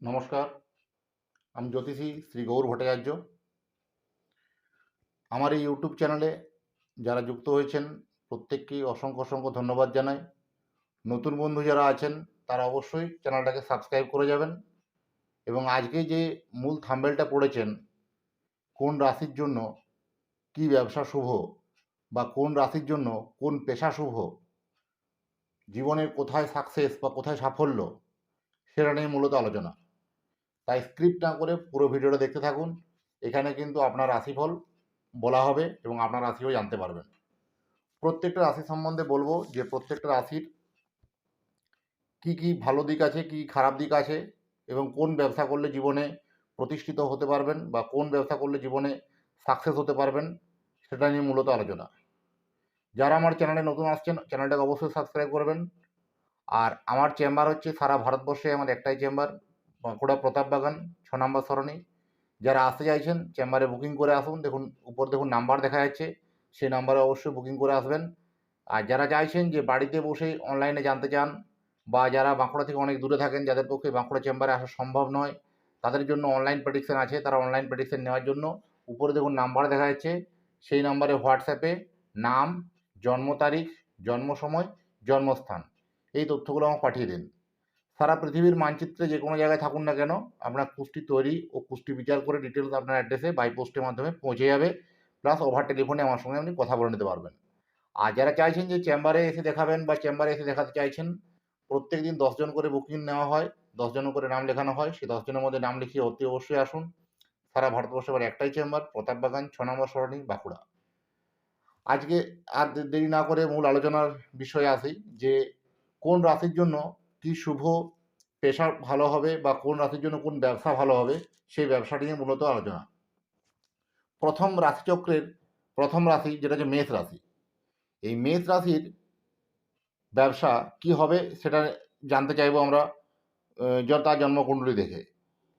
নমস্কার, আমি জ্যোতিষী শ্রী গৌর ভট্টাচার্য। আমার এই ইউটিউব চ্যানেলে যারা যুক্ত হয়েছেন প্রত্যেককেই অসংখ্য অসংখ্য ধন্যবাদ জানাই। নতুন বন্ধু যারা আছেন, তারা অবশ্যই চ্যানেলটাকে সাবস্ক্রাইব করে যাবেন এবং আজকে যে মূল থাম্বেলটা পড়েছেন, কোন রাশির জন্য কি ব্যবসা শুভ বা কোন রাশির জন্য কোন পেশা শুভ জীবনের কোথায় সাকসেস বা কোথায় সাফল্য, সেটা নিয়ে মূলত আলোচনা। তাই স্ক্রিপ্ট না করে পুরো ভিডিওটা দেখতে থাকুন। এখানে কিন্তু আপনার রাশিফল বলা হবে এবং আপনার রাশিও জানতে পারবেন। প্রত্যেকটা রাশি সম্বন্ধে বলব যে প্রত্যেকটা রাশির কি কি ভালো দিক আছে, কি খারাপ দিক আছে এবং কোন ব্যবসা করলে জীবনে প্রতিষ্ঠিত হতে পারবেন বা কোন ব্যবসা করলে জীবনে সাকসেস হতে পারবেন সেটা নিয়ে মূলত আলোচনা। যারা আমার চ্যানেলে নতুন আসছেন চ্যানেলটাকে অবশ্যই সাবস্ক্রাইব করবেন। আর আমার চেম্বার হচ্ছে সারা ভারতবর্ষে আমার একটাই চেম্বার বাঁকুড়া প্রতাপ বাগান, ছ নম্বর সরণি। যারা আসতে চাইছেন, চেম্বারে বুকিং করে আসুন। দেখুন, উপর দেখুন নাম্বার দেখা যাচ্ছে। সেই নাম্বারে অবশ্যই বুকিং করে আসবেন। আর যারা চাইছেন যে বাড়িতে বসে অনলাইনে জানতে চান বা যারা বাঁকুড়া থেকে অনেক দূরে থাকেন, যাদের পক্ষে বাঁকুড়া চেম্বারে আসা সম্ভব নয়, তাদের জন্য অনলাইন প্রেডিকশন আছে। তারা অনলাইন প্রেডিকশন নেওয়ার জন্য উপরে দেখুন নাম্বার দেখা যাচ্ছে। সেই নাম্বারে হোয়াটসঅ্যাপে নাম, জন্ম তারিখ, জন্ম সময়, জন্মস্থান। এই তথ্যগুলো আমাকে পাঠিয়ে দিন। সারা পৃথিবীর মানচিত্রে যে কোনো জায়গায় থাকুন না কেন আপনার কুষ্টি তৈরি ও কুষ্টি বিচার করে ডিটেলস আপনার অ্যাড্রেসে বাই পোস্টের মাধ্যমে পৌঁছে যাবে। প্লাস ওভার টেলিফোনে আমার সঙ্গে আপনি কথা বলে নিতে পারবেন। আর যারা চাইছেন যে চেম্বারে এসে দেখাবেন বা চেম্বারে এসে দেখাতে চাইছেন প্রত্যেক দিন দশজন করে বুকিং নেওয়া হয় দশজন করে নাম লেখানো হয়, সেই দশজনের মধ্যে নাম লিখিয়ে অতি অবশ্যই আসুন। সারা ভারতবর্ষে এবার একটাই চেম্বার প্রতাপ বাগান, ছ নম্বর সরণি, বাঁকুড়া। আজকে আর দেরি না করে মূল আলোচনার বিষয়ে আসি যে কোন রাশির জন্য কি শুভ পেশা ভালো হবে বা কোন রাশির জন্য কোন ব্যবসা ভালো হবে, সেই ব্যবসাটি নিয়ে মূলত আলোচনা। প্রথম রাশিচক্রের প্রথম রাশি যেটা হচ্ছে মেষ রাশি। এই মেষ রাশির ব্যবসা কি হবে সেটা জানতে চাইব আমরা তার জন্মকুণ্ডলী দেখে।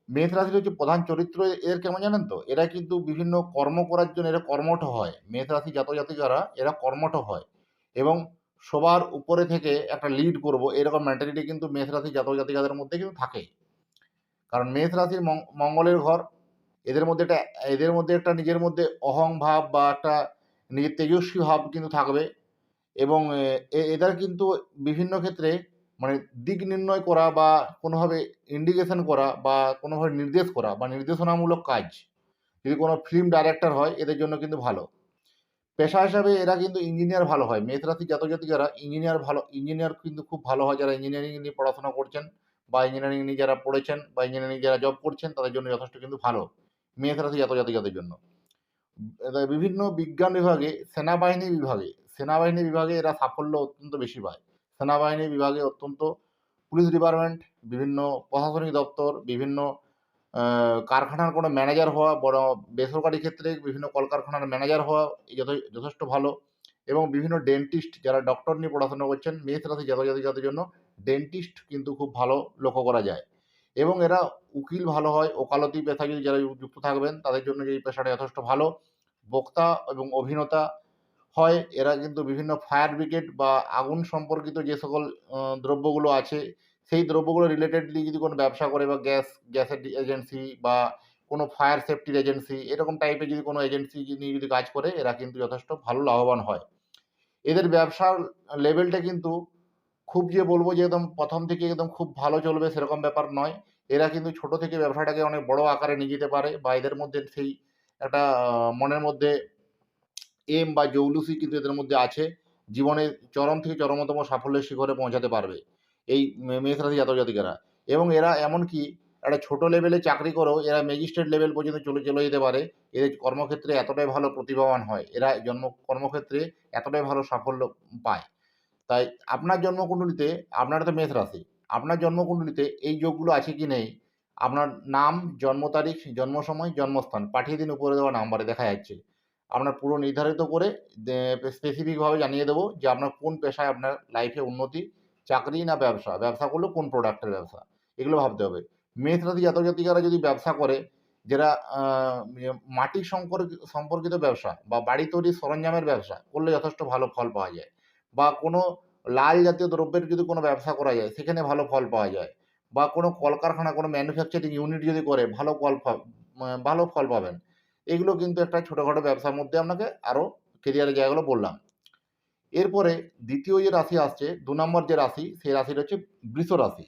মেষ রাশির হচ্ছে প্রধান চরিত্র এর কেমন জানেন তো? এরা কিন্তু বিভিন্ন কর্ম করার জন্য এরা কর্মঠ হয়। মেষ রাশি জাতক জাতিকারা এরা কর্মঠ হয়। এবং সবার উপরে থেকে একটা লিড করব, এরকম মেন্টালিটি কিন্তু মেষ রাশি জাতক জাতিকাদের মধ্যে কিন্তু থাকে। কারণ মেষ রাশির মঙ্গলের ঘর, এদের মধ্যে একটা, এদের মধ্যে একটা নিজের মধ্যে অহং ভাব বা একটা নিজের তেজস্বী ভাব কিন্তু থাকবে এবং এদের কিন্তু বিভিন্ন ক্ষেত্রে মানে দিক নির্ণয় করা বা কোনোভাবে ইন্ডিকেশন করা বা কোনোভাবে নির্দেশ করা বা নির্দেশনামূলক কাজ। যদি কোনো ফিল্ম ডাইরেক্টর হয়, এদের জন্য কিন্তু ভালো। পেশা হিসাবে এরা কিন্তু ইঞ্জিনিয়ার ভালো হয়। মেষ রাশি জাতক জাতিকারা ইঞ্জিনিয়ার ভালো ইঞ্জিনিয়ার কিন্তু খুব ভালো হয়। যারা ইঞ্জিনিয়ারিং নিয়ে পড়াশোনা করছেন বা ইঞ্জিনিয়ারিং নিয়ে যারা পড়েছেন বা ইঞ্জিনিয়ারিং যারা জব করছেন, তাদের জন্য যথেষ্ট কিন্তু ভালো মেষ রাশি জাতক জাতিকাদের জন্য বিভিন্ন বিজ্ঞান বিভাগে, সেনাবাহিনী বিভাগে সেনাবাহিনী বিভাগে এরা সাফল্য অত্যন্ত বেশি পায়। সেনাবাহিনী বিভাগে অত্যন্ত পুলিশ ডিপার্টমেন্ট, বিভিন্ন প্রশাসনিক দপ্তর, বিভিন্ন কারখানার কোনো ম্যানেজার হওয়া, বড় বেসরকারি ক্ষেত্রে বিভিন্ন কলকারখানার ম্যানেজার হওয়া যথেষ্ট ভালো। এবং বিভিন্ন ডেন্টিস্ট যারা ডক্টর নিয়ে পড়াশোনা করছেন মেষ রাশি জাতিকাদের জন্য ডেন্টিস্ট কিন্তু খুব ভালো লক্ষ্য করা যায়। এবং এরা উকিল ভালো হয়, ওকালতি পেশা যদি যারা যুক্ত থাকবেন, তাদের জন্য এই পেশাটা যথেষ্ট ভালো। বক্তা এবং অভিনেতা হয়, এরা কিন্তু বিভিন্ন ফায়ার ব্রিগেড বা আগুন সম্পর্কিত যে সকল দ্রব্যগুলো আছে সেই দ্রব্যগুলো রিলেটেডলি যদি কোনো ব্যবসা করে বা গ্যাস গ্যাসের এজেন্সি বা কোনো ফায়ার সেফটির এজেন্সি এরকম টাইপের যদি কোনো এজেন্সি নিয়ে যদি কাজ করে, এরা কিন্তু যথেষ্ট ভালো লাভবান হয়। এদের ব্যবসার লেভেলটা কিন্তু খুব যে বলব যে একদম প্রথম থেকে একদম খুব ভালো চলবে সেরকম ব্যাপার নয়। এরা কিন্তু ছোট থেকে ব্যবসাটাকে অনেক বড় আকারে নিয়ে যেতে পারে বা এদের মধ্যে সেই একটা মনের মধ্যে এম বা জৌলুসি কিন্তু এদের মধ্যে আছে। জীবনে চরম থেকে চরমতম সাফল্যের শিখরে পৌঁছাতে পারবে। এই মেষ রাশি জাতক জাতিকারা। এবং এরা এমনকি একটা ছোট লেভেলে চাকরি করেও এরা ম্যাজিস্ট্রেট লেভেল পর্যন্ত চলে চলে যেতে পারে। এদের কর্মক্ষেত্রে এতটাই ভালো প্রতিভাবান হয়। এরা জন্ম কর্মক্ষেত্রে এতটাই ভালো সাফল্য পায়। তাই আপনার জন্মকুণ্ডলিতে, আপনার তো মেষ রাশি, আপনার জন্মকুণ্ডলিতে এই যোগগুলো আছে কি নেই? আপনার নাম, জন্ম তারিখ, জন্ম সময়, জন্মস্থান পাঠিয়ে দিন উপরে দেওয়া নাম্বারে দেখা যাচ্ছে। আপনার পুরো নির্ধারিত করে স্পেসিফিকভাবে জানিয়ে দেবো যে আপনার কোন পেশায় আপনার লাইফে উন্নতি চাকরি না ব্যবসা? ব্যবসা করলে কোন প্রোডাক্টের ব্যবসা? এগুলো ভাবতে হবে। মেষ রাশি জাতক জাতিকারা যদি ব্যবসা করে যারা ইয়ে, মাটি সম্পর্ক- সম্পর্কিত ব্যবসা বা বাড়ি তৈরির সরঞ্জামের ব্যবসা করলে যথেষ্ট ভালো ফল পাওয়া যায়। বা কোনো লাল জাতীয় দ্রব্যের যদি কোনো ব্যবসা করা যায় সেখানে ভালো ফল পাওয়া যায়। বা কোনো কলকারখানা কোনো ম্যানুফ্যাকচারিং ইউনিট যদি করে ভালো ফল ভালো ফল পাবেন। এগুলো কিন্তু একটা ছোটোখাটো ব্যবসার মধ্যে আপনাকে আরও কেরিয়ারের জায়গাগুলো বললাম। এরপরে দ্বিতীয় যে রাশি আসছে, দু নম্বর যে রাশি, সেই রাশিটা হচ্ছে বৃষ রাশি।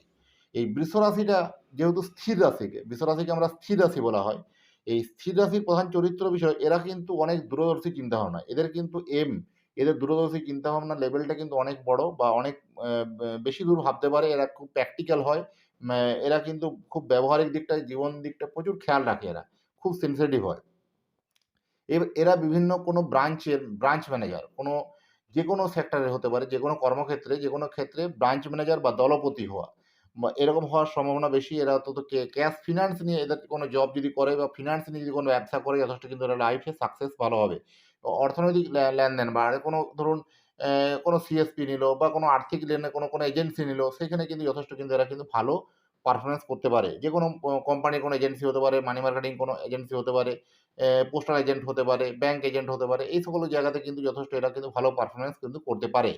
এই বৃষ রাশিটা যেহেতু স্থির রাশিকে, বৃষ রাশিকে আমরা স্থির রাশি বলা হয়। এই স্থির রাশির প্রধান চরিত্র বিষয়, এরা কিন্তু অনেক দূরদর্শী চিন্তাভাবনা। এদের কিন্তু এম এদের দূরদর্শী চিন্তাভাবনা লেভেলটা কিন্তু অনেক বড় বা অনেক বেশি দূর ভাবতে পারে। এরা খুব প্র্যাকটিক্যাল হয়। এরা কিন্তু খুব ব্যবহারিক দিকটায়, জীবন দিকটা প্রচুর খেয়াল রাখে এরা। খুব সেন্সিটিভ হয়। এরা বিভিন্ন কোনো ব্রাঞ্চের ব্রাঞ্চ ম্যানেজার কোনো যে কোনো সেক্টরে হতে পারে যে কোনো কর্মক্ষেত্রে যে কোনো ক্ষেত্রে ব্রাঞ্চ ম্যানেজার বা দলপতি হওয়া। এরকম হওয়ার সম্ভাবনা বেশি, এরা অন্তত ক্যাশ ফিনান্স নিয়ে এদের কোনো জব যদি করে বা ফিনান্স নিয়ে যদি কোনো ব্যবসা করে, যথেষ্ট কিন্তু এরা লাইফে সাকসেস ভালো হবে। অর্থনৈতিক লেনদেন বা কোনো ধরুন কোনো সিএসপি নিল বা কোনো আর্থিক লেনদেন কোনো কোনো এজেন্সি নিল, সেখানে কিন্তু যথেষ্ট কিন্তু এরা কিন্তু ভালো পারফরমেন্স করতে পারে। যে কোনো কোম্পানির কোনো এজেন্সি হতে পারে মানি মার্কেটিং কোনো এজেন্সি হতে পারে পোস্টাল এজেন্ট হতে পারে ব্যাংক এজেন্ট হতে পারে, এই সকল জায়গাতে কিন্তু যথেষ্ট এরা কিন্তু ভালো পারফরমেন্স কিন্তু করতে পারে।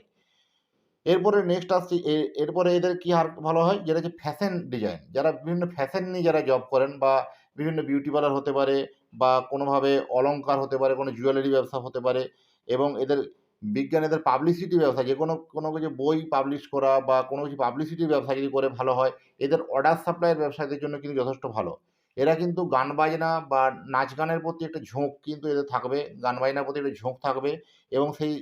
এরপরে নেক্সট আসছে এরপরে এদের কি আর ভালো হয়? যেটা হচ্ছে ফ্যাশন ডিজাইন যারা বিভিন্ন ফ্যাশন নিয়ে যারা জব করেন বা বিভিন্ন বিউটি পার্লার হতে পারে বা কোনোভাবে অলংকার হতে পারে, কোনো জুয়েলারি ব্যবসা হতে পারে এবং এদের বিজ্ঞান এদের পাবলিসিটি ব্যবসা, যে কোনো কোনো কিছু বই পাবলিশ করা বা কোনো কিছু পাবলিসিটি ব্যবসা যদি করে ভালো হয়, এদের অর্ডার সাপ্লাইয়ের ব্যবসাদের জন্য কিন্তু যথেষ্ট ভালো। এরা কিন্তু গান বাজনা বা নাচ গানের প্রতি একটা ঝোঁক কিন্তু এদের থাকবে, গান বাজনার প্রতি একটা ঝোঁক থাকবে এবং সেই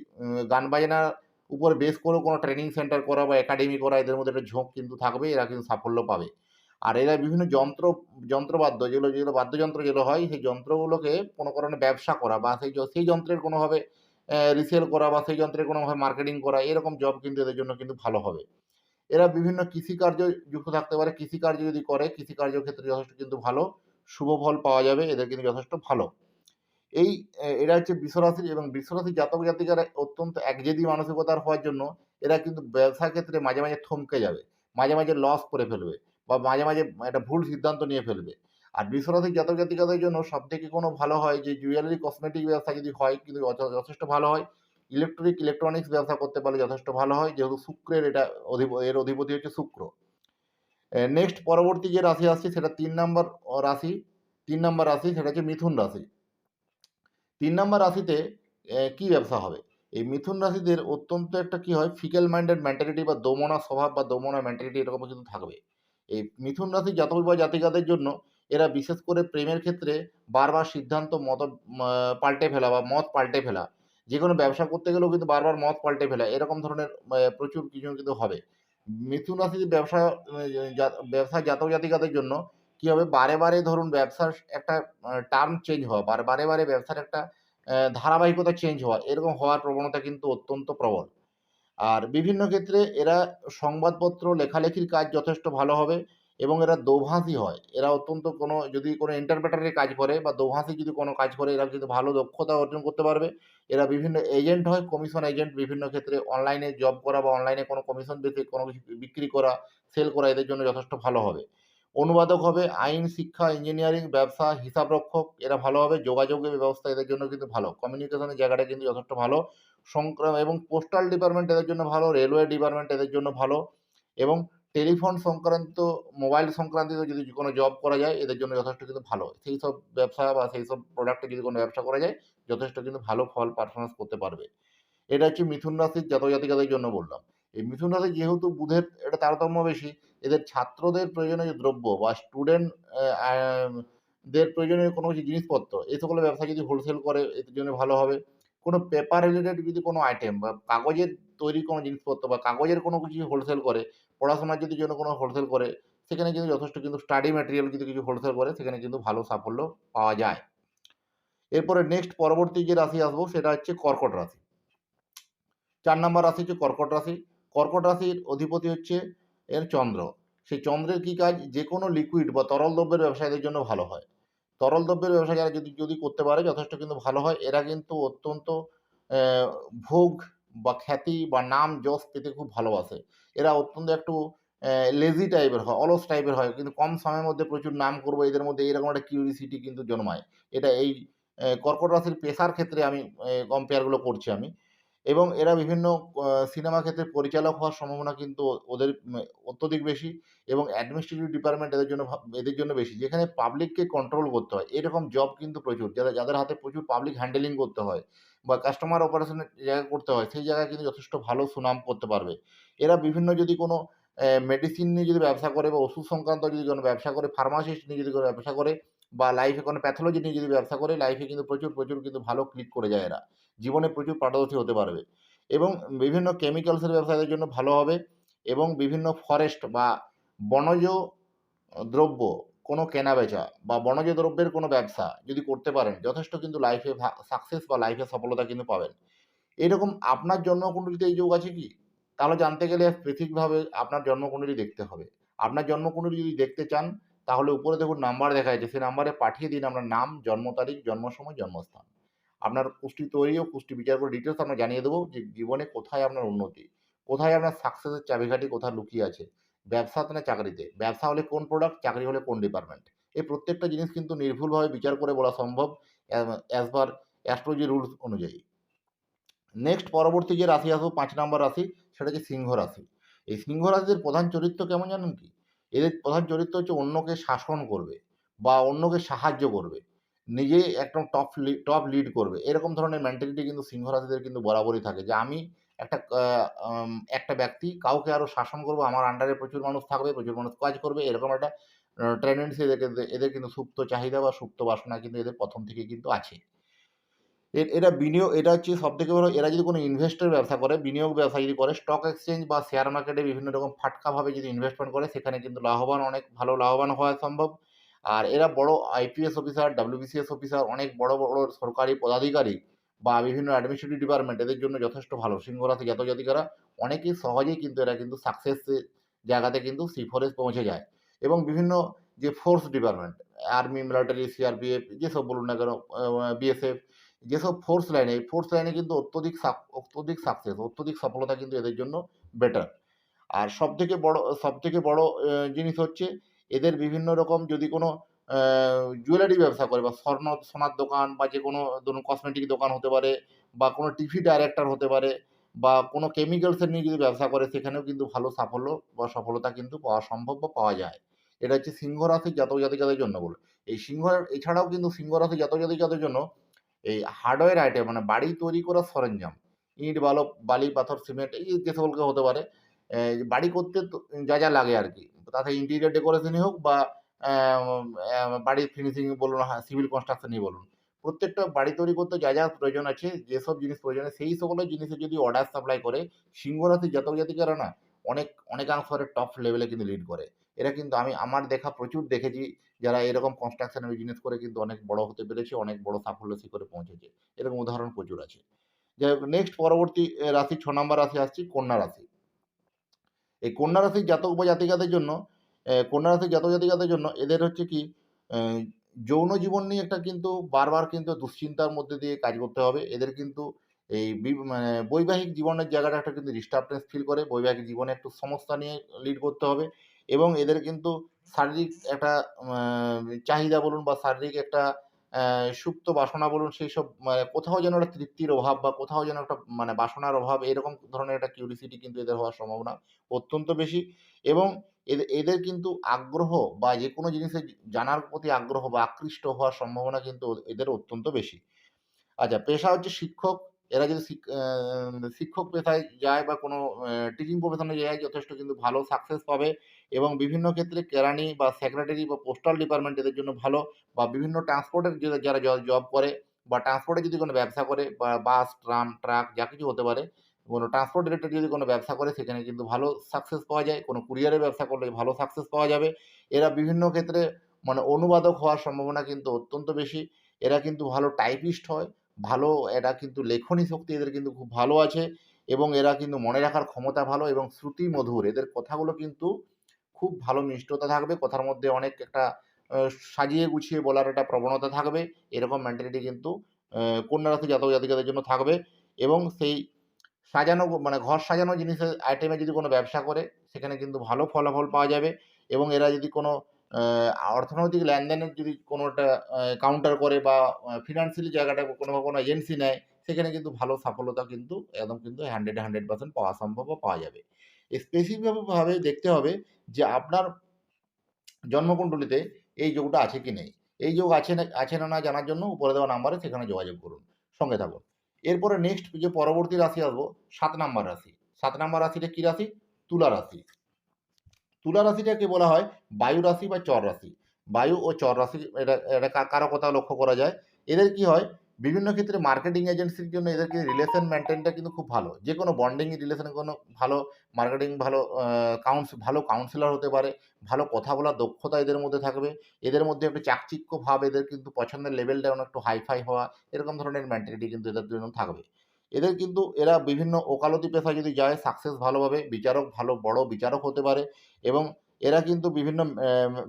গান বাজনার উপর বেস করেও কোনো ট্রেনিং সেন্টার করা বা একাডেমি করা এদের মধ্যে একটা ঝোঁক কিন্তু থাকবে, এরা কিন্তু সাফল্য পাবে। আর এরা বিভিন্ন যন্ত্র, যন্ত্রবাদ্য যেগুলো যেগুলো বাদ্যযন্ত্র যেগুলো হয়, সেই যন্ত্রগুলোকে কোনো কারণে ব্যবসা করা বা সেই সেই যন্ত্রের কোনোভাবে রিসেল করা বা সেই যন্ত্রের কোনোভাবে মার্কেটিং করা, এরকম জব কিন্তু এদের জন্য কিন্তু ভালো হবে। এরা বিভিন্ন কৃষিকার্য যুক্ত থাকতে পারে। কৃষিকার্য যদি করে, কৃষিকার্যের ক্ষেত্রে যথেষ্ট কিন্তু ভালো। শুভ ফল পাওয়া যাবে, এদের কিন্তু যথেষ্ট ভালো। এই এরা হচ্ছে বিশ্বরাশি এবং বিশ্বরাশি জাতক জাতিকারা অত্যন্ত একজেদি মানসিকতার হওয়ার জন্য এরা কিন্তু ব্যবসা ক্ষেত্রে মাঝে মাঝে থমকে যাবে। মাঝে মাঝে লস করে ফেলবে বা মাঝে মাঝে একটা ভুল সিদ্ধান্ত নিয়ে ফেলবে। আর বিশ্বরাশি জাতক জাতিকাদের জন্য সব থেকে কোনো ভালো হয় যে জুয়েলারি কসমেটিক ব্যবসা যদি হয়, কিন্তু যথেষ্ট ভালো হয় ইলেকট্রিক ইলেকট্রনিক্স ব্যবসা করতে পারলে যথেষ্ট ভালো হয়, যেহেতু শুক্রের এটা এর অধিপতি হচ্ছে শুক্র। নেক্সট পরবর্তী যে রাশি আসছে সেটা তিন নম্বর রাশি, তিন নম্বর রাশি সেটা হচ্ছে মিথুন রাশি। তিন নম্বর রাশিতে কি ব্যবসা হবে? এই মিথুন রাশিদের অত্যন্ত একটা কি হয়? ফিকেল মাইন্ডেড মেন্টালিটি বা দমনা স্বভাব বা দমনা মেন্টালিটি এরকম কিন্তু থাকবে। এই মিথুন রাশি জাতক বা জাতিকাদের জন্য এরা বিশেষ করে প্রেমের ক্ষেত্রে বারবার সিদ্ধান্ত মত পাল্টে ফেলা বা মত পাল্টে ফেলা। যে কোনো ব্যবসা করতে গেলেও কিন্তু বারবার মত পাল্টে ফেলা, এরকম ধরনের প্রচুর কিছু কিন্তু হবে। মিথুন রাশির ব্যবসা ব্যবসা জাতক জাতিকাদের জন্য কি হবে? বারে বারে ধরুন ব্যবসার একটা টার্ম চেঞ্জ হওয়া, বারে বারে বারে ব্যবসার একটা ধারাবাহিকতা চেঞ্জ হওয়া, এরকম হওয়ার প্রবণতা কিন্তু অত্যন্ত প্রবল। আর বিভিন্ন ক্ষেত্রে এরা সংবাদপত্র, লেখালেখির কাজ যথেষ্ট ভালো হবে। এবং এরা দোভাষী হয়। এরা অত্যন্ত কোনো যদি কোনো ইন্টারপ্রেটারের কাজ করে বা দোভাষী যদি কোনো কাজ করে, এরা কিন্তু ভালো দক্ষতা অর্জন করতে পারবে, এরা বিভিন্ন এজেন্ট হয় কমিশন এজেন্ট বিভিন্ন ক্ষেত্রে অনলাইনে জব করা বা অনলাইনে কোনো কমিশন বেসে কোনো কিছু বিক্রি করা সেল করা এদের জন্য যথেষ্ট ভালো হবে। অনুবাদক হবে আইন, শিক্ষা ইঞ্জিনিয়ারিং ব্যবসা, হিসাবরক্ষক, এরা ভালো হবে, যোগাযোগের ব্যবস্থা এদের জন্য কিন্তু ভালো। কমিউনিকেশনের জায়গাটা কিন্তু যথেষ্ট ভালো। সংক্রাম, এবং পোস্টাল ডিপার্টমেন্ট এদের জন্য ভালো রেলওয়ে ডিপার্টমেন্ট এদের জন্য ভালো। এবং টেলিফোন সংক্রান্ত, মোবাইল সংক্রান্ত যদি কোনো জব করা যায়, এদের জন্য যথেষ্ট কিন্তু ভালো। সেই সব ব্যবসা বা সেই সব প্রোডাক্টে যদি কোনো ব্যবসা করা যায়, যথেষ্ট কিন্তু ভালো ফল পারফরমেন্স করতে পারবে। এটা হচ্ছে মিথুন রাশির জাতক জাতিকাদের জন্য বললাম। এই মিথুন রাশি যেহেতু বুধের এটা তারতম্য বেশি, এদের ছাত্রদের প্রয়োজনীয় দ্রব্য বা স্টুডেন্ট দের প্রয়োজনীয় কোনো কিছু জিনিসপত্র, এই সকল ব্যবসা যদি হোলসেল করে এদের জন্য ভালো হবে। কোনো পেপার রিলেটেড যদি কোনো আইটেম বা কাগজের তৈরি কোনো জিনিসপত্র বা কাগজের কোনো কিছু হোলসেল করে, পড়াশোনার যদি জন্য কোনো হোলসেল করে, সেখানে কিন্তু যথেষ্ট কিন্তু স্টাডি ম্যাটেরিয়াল যদি কিছু হোলসেল করে, সেখানে কিন্তু ভালো সাফল্য পাওয়া যায়। এরপরে নেক্সট পরবর্তী যে রাশি আসব, সেটা হচ্ছে কর্কট রাশি। চার নম্বর রাশি হচ্ছে কর্কট রাশি। কর্কট রাশির অধিপতি হচ্ছে এর চন্দ্র। সেই চন্দ্রের কি কাজ? যে কোনো লিকুইড বা তরল দ্রব্যের ব্যবসায়ীদের জন্য ভালো হয়। তরল দ্রব্যের ব্যবসা যারা যদি যদি করতে পারে, যথেষ্ট কিন্তু ভালো হয়। এরা কিন্তু অত্যন্ত ভোগ বা খ্যাতি বা নাম যশ পেতে খুব ভালোবাসে। এরা অত্যন্ত একটু লেজি টাইপের হয়, অলস টাইপের হয়। কিন্তু কম সময়ের মধ্যে প্রচুর নাম করব, এদের মধ্যে এরকম একটা কিউরিসিটি কিন্তু জন্মায়। এটা এই কর্কট রাশির পেশার ক্ষেত্রে আমি কম্পেয়ারগুলো করছি আমি। এবং এরা বিভিন্ন সিনেমা ক্ষেত্রে পরিচালক হওয়ার সম্ভাবনা কিন্তু ওদের অত্যধিক বেশি এবং অ্যাডমিনিস্ট্রেটিভ ডিপার্টমেন্ট এদের জন্য এদের জন্য বেশি। যেখানে পাবলিককে কন্ট্রোল করতে হয়। এরকম জব কিন্তু প্রচুর। যারা যাদের হাতে প্রচুর পাবলিক হ্যান্ডেলিং করতে হয় বা কাস্টমার অপারেশন জায়গা করতে হয়, সেই জায়গায় কিন্তু যথেষ্ট ভালো সুনাম করতে পারবে। এরা বিভিন্ন যদি কোনো মেডিসিন নিয়ে যদি ব্যবসা করে বা ওষুধ সংক্রান্ত যদি কোনো ব্যবসা করে, ফার্মাসিস্ট নিয়ে যদি কোনো ব্যবসা করে বা লাইফে কোনো প্যাথোলজি নিয়ে যদি ব্যবসা করে, লাইফে কিন্তু প্রচুর, প্রচুর কিন্তু ভালো ক্লিক করে যায় এরা। জীবনে প্রচুর পারদর্শী হতে পারবে এবং বিভিন্ন কেমিক্যালস এর ব্যবসা এদের জন্য ভালো হবে এবং বিভিন্ন ফরেস্ট বা বনজ দ্রব্য কোনো কেনা-বেচা বা বনজ দ্রব্যের কোনো ব্যবসা যদি করতে পারেন, যথেষ্ট কিন্তু লাইফে সাকসেস বা লাইফে সফলতা কিন্তু পাবেন। এরকম আপনার জন্মকুণ্ডলিতে এই যোগ আছে কি? তাহলে জানতে গেলে স্পেসিফিকভাবে আপনার জন্মকুণ্ডলি দেখতে হবে। আপনার জন্মকুণ্ডলি যদি দেখতে চান, তাহলে উপরে দেখুন নাম্বার দেখা যাচ্ছে, সেই নাম্বারে পাঠিয়ে দিন আপনার নাম, জন্ম তারিখ, জন্ম সময়, জন্মস্থান। আপনার পুষ্টি তৈরি ও কুষ্টি বিচার করে ডিটেলস আমরা জানিয়ে দেবো যে জীবনে কোথায় আপনার উন্নতি, কোথায় আপনার সাকসেসের চাবিকাঠি কোথায় লুকিয়ে আছে। ব্যবসাতে না চাকরিতে, ব্যবসা হলে কোন প্রোডাক্ট, চাকরি হলে কোন ডিপার্টমেন্ট। এই প্রত্যেকটা জিনিস কিন্তু নির্ভুলভাবে বিচার করে বলা সম্ভব a as per astrology rules অনুযায়ী। নেক্সট পরবর্তী যে রাশি আসব পাঁচ নম্বর রাশি, সেটা হচ্ছে সিংহ রাশি। এই সিংহ রাশির প্রধান চরিত্র কেমন জানেন কি? এদের প্রধান চরিত্র হচ্ছে অন্যকে শাসন করবে বা অন্যকে সাহায্য করবে। নিজে একদম টপ টপ লিড করবে। এরকম ধরনের মেন্টালিটি কিন্তু সিংহ রাশিদের কিন্তু বরাবরই থাকে যে আমি একটা একটা ব্যক্তি কাউকে আরও শাসন করব, আমার আন্ডারে প্রচুর মানুষ থাকবে, প্রচুর মানুষ কাজ করবে। এরকম একটা টেনডেন্সি এদেরকে এদের কিন্তু সুপ্ত চাহিদা বা সুপ্ত বাসনা কিন্তু এদের প্রথম থেকে কিন্তু আছে। এরা বিনিয়োগ এটা হচ্ছে সব থেকে বড় এরা যদি কোনো ইনভেস্টের ব্যবসা করে, বিনিয়োগ ব্যবসা যদি করে, স্টক এক্সচেঞ্জ বা শেয়ার মার্কেটে বিভিন্ন রকম ফাটকাভাবে যদি ইনভেস্টমেন্ট করে, সেখানে কিন্তু লাভবান অনেক ভালো লাভবান হওয়া সম্ভব। আর এরা বড় আইপিএস অফিসার, ডব্লিউবিসিএস অফিসার, অনেক বড়, বড় সরকারি পদাধিকারী বা বিভিন্ন অ্যাডমিনিস্ট্রেটিভ ডিপার্টমেন্ট এদের জন্য যথেষ্ট ভালো। সিংহ রাশি জাতক জাতিকারা অনেকেই সহজেই কিন্তু এরা কিন্তু সাকসেসের জায়গাতে কিন্তু শিখরে পৌঁছে যায় এবং বিভিন্ন যে force department, army, military, CRPF যেসব বলুন না কেন বিএসএফ যেসব ফোর্স লাইনে, এই ফোর্স লাইনে কিন্তু অত্যধিক অত্যধিক সাকসেস, অত্যধিক সফলতা কিন্তু এদের জন্য বেটার। আর সবথেকে বড় সবথেকে বড় অ্যা জিনিস হচ্ছে এদের বিভিন্ন রকম যদি কোনো জুয়েলারি ব্যবসা করে বা স্বর্ণ সোনার দোকান বা যে কোনো ধরুন কসমেটিক দোকান হতে পারে বা কোনো টিভি ডাইরেক্টর হতে পারে বা কোনো কেমিক্যালসের নিয়ে যদি ব্যবসা করে সেখানেও কিন্তু ভালো সাফল্য বা সফলতা কিন্তু পাওয়া সম্ভব বা পাওয়া যায়। এটা হচ্ছে সিংহ রাশির জাতক জাতিকাদের জন্য বলে। এই সিংহ এছাড়াও কিন্তু সিংহ রাশির জাতক জাতিকাদের জন্য এই হার্ডওয়্যার আইটেম মানে বাড়ি তৈরি করার সরঞ্জাম, ইট, বালক বালি, পাথর, সিমেন্ট এই যে সকলকে হতে পারে। বাড়ি করতে যা, যা লাগে আরকি। তাতে ইন্টেরিয়র ডেকোরেশনই হোক বা বাড়ির ফিনিশিং বলুন, হ্যাঁ সিভিল কনস্ট্রাকশনই বলুন। প্রত্যেকটা বাড়ি তৈরি করতে যা, যা প্রয়োজন আছে, যেসব জিনিস প্রয়োজন সেই সকলের জিনিসের যদি অর্ডার সাপ্লাই করে, সিংহ রাশির জাতক জাতিকারা না অনেক অনেকাংশ টপ লেভেলে কিন্তু লিড করে। এরা কিন্তু আমি আমার দেখা প্রচুর দেখেছি যারা এরকম কনস্ট্রাকশন বিজনেস করে কিন্তু অনেক বড় হতে পেরেছে, অনেক বড় সাফল্যের শিখরে পৌঁছেছে। এরকম উদাহরণ প্রচুর আছে। যাই হোক নেক্সট পরবর্তী রাশি ৬ নাম্বার রাশি আসছি কন্যা রাশি। এই কন্যা রাশির জাতক বা জাতিকাদের জন্য কন্যা রাশির জাতক জাতিকাদের জন্য এদের হচ্ছে কি যৌন জীবন নিয়ে একটা কিন্তু বারবার কিন্তু দুশ্চিন্তার মধ্যে দিয়ে কাজ করতে হবে। এদের কিন্তু এই মানে বৈবাহিক জীবনের জায়গাটা একটা কিন্তু ডিস্টার্বনেস ফিল করে। বৈবাহিক জীবনে একটু সমস্যা নিয়ে লিড করতে হবে এবং এদের কিন্তু শারীরিক একটা চাহিদা বলুন বা শারীরিক একটা সুপ্ত বাসনা বলুন সেই সব মানে কোথাও যেন একটা তৃপ্তির অভাব বা কোথাও যেন একটা মানে বাসনার অভাব, এরকম ধরনের একটা কিউরিসিটি কিন্তু এদের হওয়ার সম্ভাবনা অত্যন্ত বেশি এবং এদের এদের কিন্তু আগ্রহ বা যে কোনো জিনিসের জানার প্রতি আগ্রহ বা আকৃষ্ট হওয়ার সম্ভাবনা কিন্তু এদের অত্যন্ত বেশি। আচ্ছা পেশা হচ্ছে শিক্ষক। এরা যদি শিক শিক্ষক পেশায় যায় বা কোনো টিচিং প্রফেশন যায় যথেষ্ট কিন্তু ভালো সাকসেস পাবে এবং বিভিন্ন ক্ষেত্রে কেরানি বা সেক্রেটারি বা পোস্টাল ডিপার্টমেন্ট এদের জন্য ভালো বা বিভিন্ন ট্রান্সপোর্টের যারা জব করে বা ট্রান্সপোর্টে যদি কোনো ব্যবসা করে বা বাস, ট্রাম, ট্রাক যা কিছু হতে পারে, কোনো ট্রান্সপোর্ট রিলেটেড যদি কোনো ব্যবসা করে সেখানে কিন্তু ভালো সাকসেস পাওয়া যায়। কোনো কুরিয়ারের ব্যবসা করলে ভালো সাকসেস পাওয়া যাবে। এরা বিভিন্ন ক্ষেত্রে মানে অনুবাদক হওয়ার সম্ভাবনা কিন্তু অত্যন্ত বেশি। এরা কিন্তু ভালো টাইপিস্ট হয়। ভালো, এরা কিন্তু লেখনী শক্তি এদের কিন্তু খুব ভালো আছে এবং এরা কিন্তু মনে রাখার ক্ষমতা ভালো এবং শ্রুতি মধুর। এদের কথাগুলো কিন্তু খুব ভালো মিষ্টতা থাকবে। কথার মধ্যে অনেক একটা সাজিয়ে গুছিয়ে বলার একটা প্রবণতা থাকবে। এরকম মেন্টালিটি কিন্তু অ্যা কন্যা রাশির জাতক জাতিকাদের জন্য থাকবে এবং সেই সাজানো মানে ঘর সাজানো জিনিসের আইটেমে যদি কোনো ব্যবসা করে, সেখানে কিন্তু ভালো ফলাফল পাওয়া যাবে এবং এরা যদি কোনো অর্থনৈতিক লেনদেনের যদি কোনো একটা কাউন্টার করে বা ফিনান্সিয়ালি জায়গাটা কোনো, কোনো এজেন্সি নেয় সেখানে কিন্তু ভালো সফলতা কিন্তু একদম কিন্তু 100 এ 100% পাওয়া সম্ভব পাওয়া যাবে। স্পেসিফিকভাবে দেখতে হবে যে আপনার জন্মকুণ্ডলিতে এই যোগটা আছে কি নেই? এই যোগ আছে না আছে না, না জানার জন্য উপরে দেওয়া নাম্বারে সেখানে যোগাযোগ করুন। সঙ্গে থাকুন। এরপরে নেক্সট যে পরবর্তী রাশি আসব সাত নাম্বার রাশি। সাত নাম্বার রাশিটা কী রাশি? তুলা রাশি। তুলা রাশিটাকে বলা হয় বায়ু রাশি বা চর রাশি। বায়ু ও চর রাশি এটা এটা কারও কথা লক্ষ্য করা যায়। এদের কি হয় বিভিন্ন ক্ষেত্রে মার্কেটিং এজেন্সির জন্য এদেরকে রিলেশন মেনটেনটা কিন্তু খুব ভালো। যে কোনো বন্ডিং রিলেশনের কোনো ভালো মার্কেটিং ভালো কাউন্স ভালো কাউন্সিলর হতে পারে। ভালো কথা বলার দক্ষতা এদের মধ্যে থাকবে। এদের মধ্যে একটা চাকচিক্য ভাব এদের কিন্তু পছন্দের লেভেলটা একটু হাই-ফাই হওয়া, এরকম ধরনের মেন্টালিটি কিন্তু এদের জন্য থাকবে। এদের কিন্তু এরা বিভিন্ন ওকালতি পেশায় যদি যায় সাকসেস ভালোভাবে বিচারক ভালো বড় বিচারক হতে পারে এবং এরা কিন্তু বিভিন্ন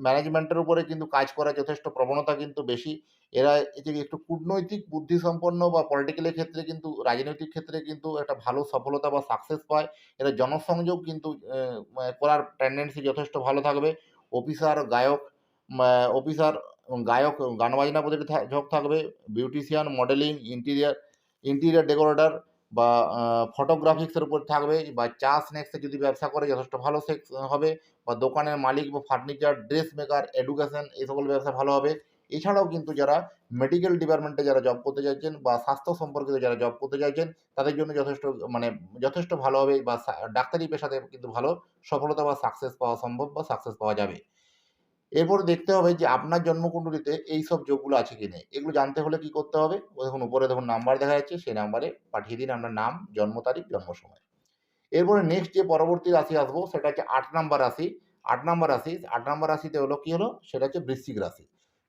ম্যানেজমেন্টের উপরে কিন্তু কাজ করার যথেষ্ট প্রবণতা কিন্তু বেশি। এরা যে একটু কূটনৈতিক বুদ্ধিসম্পন্ন বা পলিটিক্যালের ক্ষেত্রে কিন্তু রাজনৈতিক ক্ষেত্রে কিন্তু একটা ভালো সফলতা বা সাকসেস পায়। এরা জনসংযোগ কিন্তু করার টেনডেন্সি যথেষ্ট ভালো থাকবে। অফিসার, গায়ক, অফিসার, গায়ক, গান বাজনার প্রতি ঝোঁক থাকবে। Beautician, modelling, interior interior decorator বা ফটোগ্রাফিক্সের উপর থাকবে বা চা স্ন্যাকস যদি ব্যবসা করে যথেষ্ট ভালো সেক্স হবে বা দোকানের মালিক বা ফার্নিচার, ড্রেস মেকার, এডুকেশন এই সকল ব্যবসা ভালো হবে। এছাড়াও কিন্তু যারা মেডিকেল ডিপার্টমেন্টে যারা জব করতে চাইছেন বা স্বাস্থ্য সম্পর্কিত যারা জব করতে চাইছেন তাদের জন্য যথেষ্ট মানে যথেষ্ট ভালো হবে বা ডাক্তারি পেশাতে কিন্তু ভালো সফলতা বা সাকসেস পাওয়া সম্ভব বা সাকসেস পাওয়া যাবে। এরপরে দেখতে হবে যে আপনার জন্মকুণ্ডলীতে এইসব যোগগুলো আছে কি নেই। এগুলো জানতে হলে কি করতে হবে? দেখুন উপরে দেখুন নাম্বার দেখা যাচ্ছে সেই নাম্বারে পাঠিয়ে দিন আপনার নাম, জন্ম তারিখ, জন্ম সময়। এরপরে নেক্সট যে পরবর্তী রাশি আসব সেটা হচ্ছে আট নাম্বার রাশি। আট নাম্বার রাশি আট নাম্বার রাশিতে হলো কি হলো? সেটা হচ্ছে বৃশ্চিক রাশি।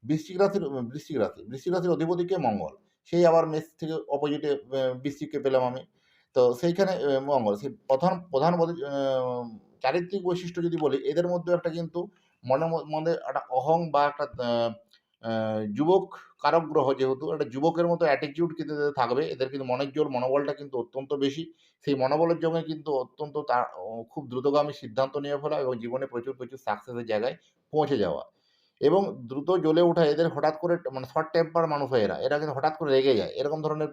বৃশ্চিক রাশির বৃশ্চিক রাশি। বৃশ্চিক রাশির অধিপতি কে? মঙ্গল। সেই আবার মেষ থেকে অপোজিটে বৃশ্চিককে পেলাম আমি। তো সেইখানে মঙ্গল সেই প্রধান প্রধান চারিত্রিক বৈশিষ্ট্য যদি বলি এদের মধ্যেও একটা কিন্তু মনের মধ্যে একটা অহং বা একটা যুবক কারক গ্রহ যেহেতু একটা যুবকের মতো অ্যাটিটিউড কিন্তু থাকবে। এদের কিন্তু মনের জোর মনোবলটা কিন্তু অত্যন্ত বেশি। সেই মনোবলের জন্যে কিন্তু অত্যন্ত তা খুব দ্রুতগামী সিদ্ধান্ত নিয়ে ফেলা এবং জীবনে প্রচুর, প্রচুর সাকসেসের জায়গায় পৌঁছে যাওয়া। এবং দ্রুত জ্বলে ওঠা এদের হঠাৎ করে মানে শর্ট টেম্পার মানুষ হয় এরা। এরা কিন্তু হঠাৎ করে রেগে যায়। এরকম ধরনের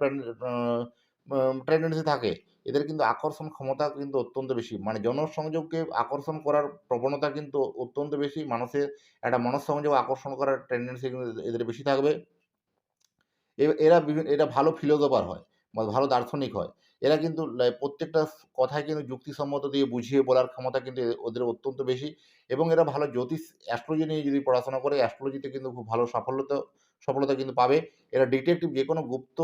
টেনডেন্সি থাকে। এদের কিন্তু আকর্ষণ ক্ষমতা কিন্তু অত্যন্ত বেশি। মানে জনসংযোগকে আকর্ষণ করার প্রবণতা কিন্তু অত্যন্ত বেশি। মানুষের একটা মনঃসংযোগ আকর্ষণ করার ট্রেন্ডেন্সি কিন্তু এদের বেশি থাকবে। এরা বিভিন্ন এরা ভালো ফিলোজফার হয়, বা ভালো দার্শনিক হয়। এরা কিন্তু প্রত্যেকটা কথায় কিন্তু যুক্তিসম্মত দিয়ে বুঝিয়ে বলার ক্ষমতা কিন্তু ওদের অত্যন্ত বেশি এবং এরা ভালো জ্যোতিষ অ্যাস্ট্রোলজি নিয়ে যদি পড়াশোনা করে অ্যাস্ট্রোলজিতে কিন্তু খুব ভালো সাফল্যতা সফলতা কিন্তু পাবে। এরা ডিটেকটিভ যে কোনো গুপ্ত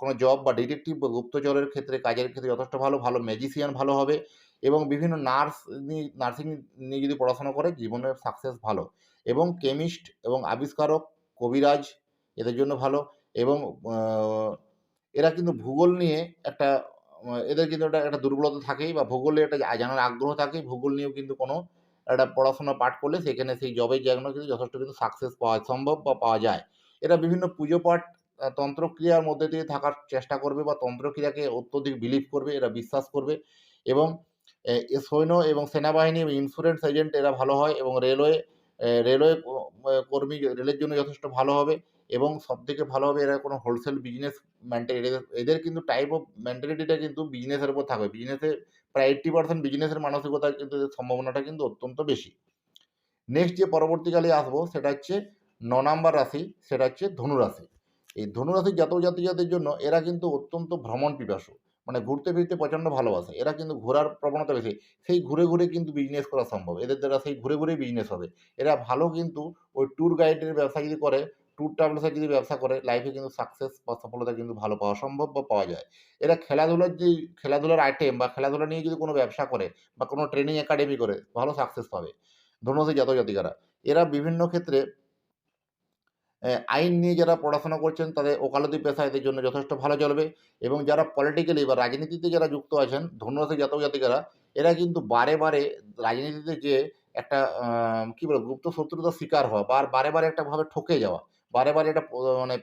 কোনো জব বা ডিটেকটিভ বা গুপ্তচরের ক্ষেত্রে কাজের ক্ষেত্রে যথেষ্ট ভালো, ভালো ম্যাজিশিয়ান ভালো হবে এবং বিভিন্ন নার্স নিয়ে নার্সিং নিয়ে যদি পড়াশোনা করে জীবনের সাকসেস ভালো এবং কেমিস্ট এবং আবিষ্কারক, কবিরাজ এদের জন্য ভালো এবং এরা কিন্তু ভূগোল নিয়ে একটা এদের কিন্তু একটা একটা দুর্বলতা থাকেই বা ভূগোলে একটা জানার আগ্রহ থাকে। ভূগোল নিয়েও কিন্তু কোনো একটা পড়াশোনা পাঠ করলে সেখানে সেই জবের জায়গাটাও কিন্তু যথেষ্ট কিন্তু সাকসেস পাওয়া সম্ভব বা পাওয়া যায়। এরা বিভিন্ন পুজো পাঠ তন্ত্রক্রিয়ার মধ্যে দিয়ে থাকার চেষ্টা করবে বা তন্ত্রক্রিয়াকে অত্যধিক বিলিভ করবে, এরা বিশ্বাস করবে এবং সৈন্য এবং সেনাবাহিনী এবং ইন্স্যুরেন্স এজেন্ট এরা ভালো হয় এবং রেলওয়ে রেলওয়ে কর্মী রেলের জন্য যথেষ্ট ভালো হবে এবং সবথেকে ভালো হবে এরা কোনো হোলসেল বিজনেস মেন্টে এদের কিন্তু টাইপ অফ মেন্টালিটিটা কিন্তু বিজনেসের উপর থাকবে। বিজনেসে প্রায় 80% বিজনেসের মানসিকতায় কিন্তু সম্ভাবনাটা কিন্তু অত্যন্ত বেশি। নেক্সট যে পরবর্তীকালে আসব সেটা হচ্ছে ন নাম্বার রাশি সেটা হচ্ছে ধনুরাশি এই ধনু রাশির জাতক জাতিকাদের জন্য এরা কিন্তু অত্যন্ত ভ্রমণ পিপাসু। মানে ঘুরতে ফিরতে প্রচণ্ড ভালোবাসে। এরা কিন্তু ঘোরার প্রবণতা বেশি। সেই ঘুরে, ঘুরে কিন্তু বিজনেস করা সম্ভব। এদের দ্বারা সেই ঘুরে, ঘুরেই বিজনেস হবে। এরা ভালো কিন্তু ওই ট্যুর গাইডের ব্যবসা যদি করে, ট্যুর ট্রাভেলসের যদি ব্যবসা করে লাইফে কিন্তু সাকসেস বা সফলতা কিন্তু ভালো পাওয়া সম্ভব বা পাওয়া যায়। এরা খেলাধুলার যে খেলাধুলার আইটেম বা খেলাধুলা নিয়ে যদি কোনো ব্যবসা করে বা কোনো ট্রেনিং একাডেমি করে ভালো সাকসেস পাবে। ধনু রাশির জাতক জাতিকারা। এরা বিভিন্ন ক্ষেত্রে আইন নিয়ে যারা পড়াশোনা করছেন তাদের ওকালতি পেশা এদের জন্য যথেষ্ট ভালো চলবে এবং যারা পলিটিক্যালি বা রাজনীতিতে যারা যুক্ত আছেন ধনু রাশির জাতক জাতিকারা এরা কিন্তু বারে, বারে রাজনীতিতে যে একটা কি বলব গুপ্ত শত্রুতার শিকার হওয়া বা বারে, বারে একটা ভাবে ঠকে যাওয়া। বারে, বারে এটা মানে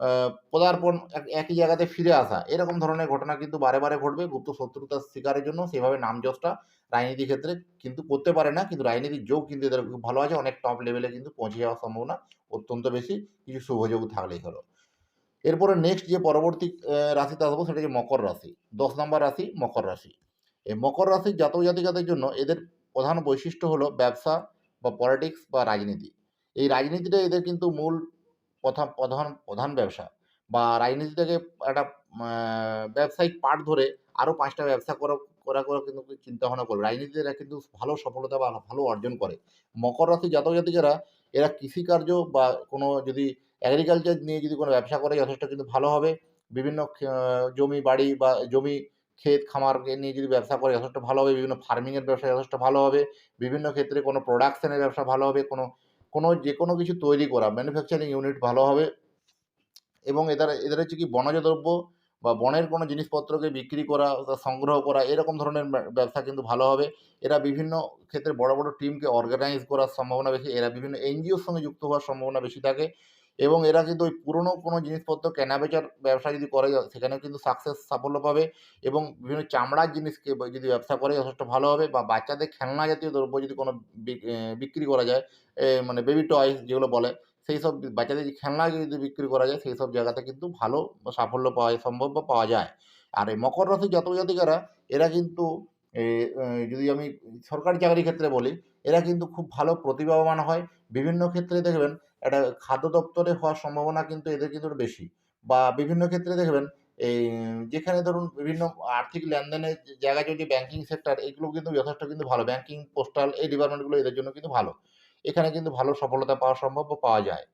আ পদার্পণ এক একই জায়গাতে ফিরে আসা। এরকম ধরনের ঘটনা কিন্তু বারে, বারে ঘটবে। গুপ্ত শত্রুতার শিকারের জন্য সেভাবে নাম যশটা রাজনীতির ক্ষেত্রে কিন্তু করতে পারে না। কিন্তু রাজনীতির যোগ কিন্তু এদের খুব ভালো আছে। অনেক টপ লেভেলে কিন্তু পৌঁছে যাওয়ার সম্ভাবনা অত্যন্ত বেশি। কিছু শুভযোগ থাকলেই হলো। এরপরে নেক্সট যে পরবর্তী রাশিতে আসব সেটা হচ্ছে মকর রাশি দশ নম্বর রাশি মকর রাশি এই মকর রাশির জাতক জাতিকাদের জন্য এদের প্রধান বৈশিষ্ট্য হলো ব্যবসা বা পলিটিক্স বা রাজনীতি এই রাজনীতিটা এদের কিন্তু মূল প্রথম প্রধান প্রধান ব্যবসা। বা রাজনীতিটাকে একটা ব্যবসায়িক পার্ট ধরে আরও পাঁচটা ব্যবসা করা করা, করে কিন্তু চিন্তা ভাবনা করবে রাজনীতিতে এরা কিন্তু ভালো সফলতা বা ভালো অর্জন করে। মকর রাশি জাতক জাতিকারা এরা কৃষিকার্য বা কোনো যদি অ্যাগ্রিকালচার নিয়ে যদি কোনো ব্যবসা করে, যথেষ্ট কিন্তু ভালো হবে। বিভিন্ন জমি বাড়ি বা জমি, ক্ষেত খামারকে নিয়ে যদি ব্যবসা করে, যথেষ্ট ভালো হবে। বিভিন্ন ফার্মিংয়ের ব্যবসা যথেষ্ট ভালো হবে। বিভিন্ন ক্ষেত্রে কোনো প্রোডাকশনের ব্যবসা ভালো হবে। কোনো কোনো, যে কোনো কিছু তৈরি করা ম্যানুফ্যাকচারিং ইউনিট ভালো হবে এবং এদের এদের হচ্ছে কি বনজ দ্রব্য বা বনের কোনো জিনিসপত্রকে বিক্রি করা সংগ্রহ করা, এরকম ধরনের ব্যবসা কিন্তু ভালো হবে। এরা বিভিন্ন ক্ষেত্রে বড় বড় টিমকে অর্গানাইজ করার সম্ভাবনা বেশি, এরা বিভিন্ন এনজিওর সঙ্গে যুক্ত হওয়ার সম্ভাবনা বেশি থাকে। এবং এরা কিন্তু ওই পুরনো কোনো জিনিসপত্র কেনাবেচার ব্যবসা যদি করে সেখানে কিন্তু সাকসেস সাফল্য পাবে এবং বিভিন্ন চামড়ার জিনিসকে যদি ব্যবসা করে, যথেষ্ট ভালো হবে বা বাচ্চাদের খেলনা জাতীয় দ্রব্য যদি কোনো বিক- বিক্রি করা যায় মানে বেবি টয়স যেগুলো বলে, সেই সব বাচ্চাদের যে খেলনা যদি বিক্রি করা যায়, সেই সব জায়গাতে কিন্তু ভালো সাফল্য পাওয়া সম্ভব বা পাওয়া যায়। আর এই মকর রাশির জাতক জাতিকারা, এরা কিন্তু যদি আমি সরকারি চাকরির ক্ষেত্রে বলি, এরা কিন্তু খুব ভালো প্রতিভাবান হয়। বিভিন্ন ক্ষেত্রে দেখবেন একটা খাদ্য দপ্তরে হওয়ার সম্ভাবনা কিন্তু এদের কিন্তু বেশি। বা বিভিন্ন ক্ষেত্রে দেখবেন, এই যেখানে ধরুন বিভিন্ন আর্থিক লেনদেনের যে জায়গা যদি ব্যাংকিং সেক্টর এগুলো কিন্তু যথেষ্ট কিন্তু ভালো। ব্যাংকিং পোস্টাল এই ডিপার্টমেন্টগুলো এদের জন্য কিন্তু ভালো। এখানে কিন্তু ভালো সফলতা পাওয়া সম্ভব পাওয়া যায়।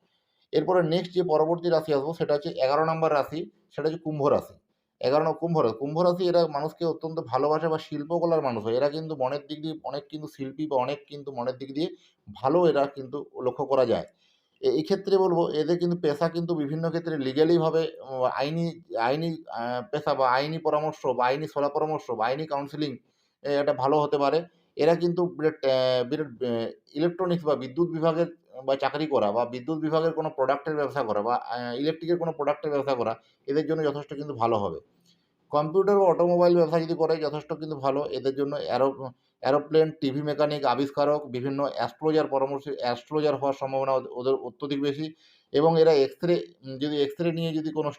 এরপরে নেক্সট যে পরবর্তী রাশি আসব, সেটা হচ্ছে এগারো নম্বর রাশি, সেটা হচ্ছে কুম্ভ রাশি। এগারো নম্বর কুম্ভ রাশি কুম্ভ রাশি এরা মানুষকে অত্যন্ত ভালোবাসে বা শিল্পকলার মানুষ হয়। এরা কিন্তু মনের দিক দিয়ে অনেক কিন্তু শিল্পী বা অনেক কিন্তু মনের দিক দিয়ে ভালো এরা কিন্তু লক্ষ্য করা যায়। এই ক্ষেত্রে বলব, এদের কিন্তু পেশা কিন্তু বিভিন্ন ক্ষেত্রে লিগ্যালিভাবে আইনি আইনি পেশা বা আইনি পরামর্শ বা আইনি সলা পরামর্শ বা আইনি কাউন্সিলিং এটা ভালো হতে পারে। এরা কিন্তু বিরাট বিরাট ইলেকট্রনিক্স বা বিদ্যুৎ বিভাগের, বা চাকরি করা বা বিদ্যুৎ বিভাগের কোনো প্রোডাক্টের ব্যবসা করা বা ইলেকট্রিকের কোনো প্রোডাক্টের ব্যবসা করা, এদের জন্য যথেষ্ট কিন্তু ভালো হবে। কম্পিউটার বা অটোমোবাইল ব্যবসা যদি করে, যথেষ্ট কিন্তু ভালো। এদের জন্য অ্যারো অ্যারোপ্লেন টিভি মেকানিক, আবিষ্কারক, বিভিন্ন অ্যাস্ট্রোলজার পরামর্শ, অ্যাস্ট্রোলজার হওয়ার সম্ভাবনা ওদের- অত্যধিক বেশি। এবং এরা এক্স রে যদি এক্স রে নিয়ে যদি কোনো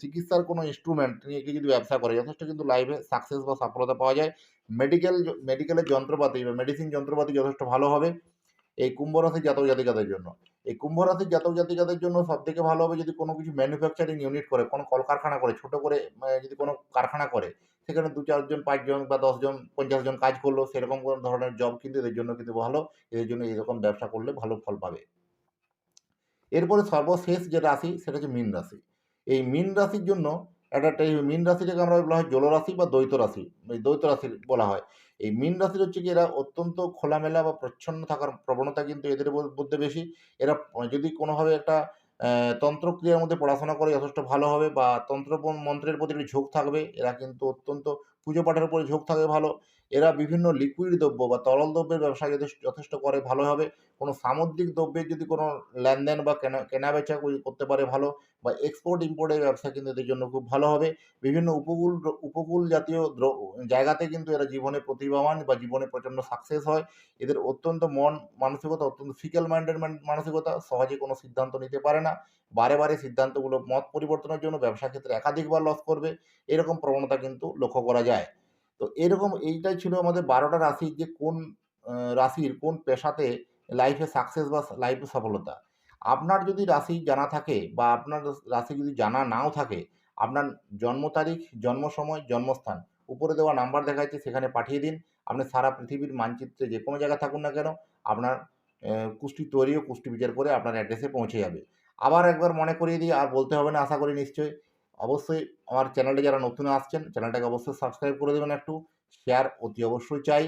চিকিৎসার কোনো ইনস্ট্রুমেন্ট নিয়ে যদি ব্যবসা করে, যথেষ্ট কিন্তু লাইফে সাকসেস বা সফলতা পাওয়া যায়। মেডিকেল মেডিকেলের যন্ত্রপাতি বা মেডিসিন যন্ত্রপাতি যথেষ্ট ভালো হবে। এই কুম্ভ রাশির জাতক জাতিকাদের জন্য। এই কুম্ভ রাশির জাতক জাতিকাদের জন্য সব থেকে ভালো হবে যদি কোনো কিছু ম্যানুফ্যাকচারিং ইউনিট করে কোনো কলকারখানা করে ছোট করে আহ, যদি কোনো কারখানা করে সেখানে দু চারজন পাঁচজন বা দশজন পঞ্চাশ জন কাজ করল সেরকম কোনো ধরনের জব কিন্তু এদের জন্য কিন্তু ভালো এদের জন্য এরকম ব্যবসা করলে ভালো ফল পাবে। এরপরে সর্বশেষ যে রাশি সেটা হচ্ছে মীন রাশি। এই মীন রাশির জন্য একটা মীন রাশিটাকে আমরা বলা হয় জলরাশি বা দ্বৈত রাশি। দ্বৈত রাশি বলা হয়। এই মিন রাশির হচ্ছে কি এরা অত্যন্ত খোলামেলা বা প্রচ্ছন্ন থাকার প্রবণতা কিন্তু এদের মধ্যে বেশি। এরা যদি কোনোভাবে একটা তন্ত্রক্রিয়ার মধ্যে পড়াশোনা করে যথেষ্ট ভালো হবে বা তন্ত্র মন্ত্রের প্রতি একটি ঝোঁক থাকবে, এরা কিন্তু অত্যন্ত পুজো পাঠের উপরে ঝোঁক থাকবে ভালো। এরা বিভিন্ন লিকুইড দ্রব্য বা তরল দ্রব্যের ব্যবসা যথেষ্ট যথেষ্ট করে, ভালো হবে। কোনো সামুদ্রিক দ্রব্যের যদি কোনো লেনদেন বা কেনা, কেনাবেচা করি- করতে পারে ভালো বা এক্সপোর্ট ইম্পোর্টের ব্যবসা কিন্তু এদের জন্য খুব ভালো হবে। বিভিন্ন উপকূল উপকূল জাতীয় জায়গাতে কিন্তু এরা জীবনে প্রতিভাবান বা জীবনে প্রচণ্ড সাকসেস হয়। এদের অত্যন্ত মন মানসিকতা, অত্যন্ত ফিকেল মাইন্ডের মানসিকতা সহজে কোনো সিদ্ধান্ত নিতে পারে না। বারে বারে সিদ্ধান্তগুলো মত পরিবর্তনের জন্য ব্যবসা ক্ষেত্রে একাধিকবার লস করবে। এরকম প্রবণতা কিন্তু লক্ষ্য করা যায়। তো এরকম এইটাই ছিল আমাদের বারোটা রাশি যে কোন রাশির কোন পেশাতে লাইফে সাকসেস বা লাইফে সফলতা। আপনার যদি রাশি জানা থাকে বা আপনার রাশি যদি জানা নাও থাকে, আপনার জন্ম তারিখ, জন্ম সময়, জন্মস্থান, উপরে দেওয়া নাম্বার দেখা যাচ্ছে সেখানে পাঠিয়ে দিন। আপনি সারা পৃথিবীর মানচিত্রে যে কোনো জায়গায় থাকুন না কেন, আপনার কুষ্টি তৈরি ও কুষ্টি বিচার করে আপনার অ্যাড্রেসে পৌঁছে যাবে। আবার একবার মনে করিয়ে দিই, আর বলতে হবে না, আশা করি নিশ্চয়ই। অবশ্যই আমার চ্যানেলে যারা নতুন আসছেন চ্যানেলটাকে অবশ্যই সাবস্ক্রাইব করে দেবেন একটু শেয়ার অতি অবশ্যই চাই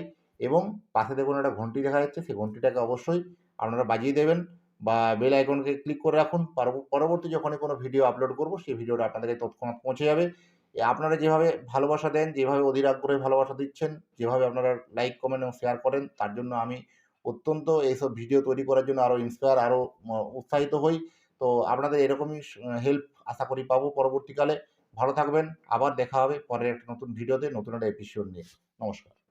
এবং পাশে দেখুন একটা ঘন্টি দেখা যাচ্ছে, সেই ঘন্টিটাকে অবশ্যই আপনারা বাজিয়ে দেবেন বা বেল আইকনকে ক্লিক করে রাখুন পরব- পরবর্তী যখনই কোনো ভিডিও আপলোড করব, সেই ভিডিওটা আপনাদেরকে তৎক্ষণাৎ পৌঁছে যাবে। আপনারা যেভাবে ভালোবাসা দেন, যেভাবে অধীর আগ্রহে ভালোবাসা দিচ্ছেন, যেভাবে আপনারা লাইক কমেন্ট এবং শেয়ার করেন, তার জন্য আমি অত্যন্ত এইসব ভিডিও তৈরি করার জন্য আরও ইন্সপায়ার আরও উৎসাহিত হই। তো আপনাদের এরকমই হেল্প আশা করি পাবো পরবর্তীকালে। ভালো থাকবেন, আবার দেখা হবে পরের একটা নতুন ভিডিওতে, নতুন একটা এপিসোড নিয়ে। নমস্কার।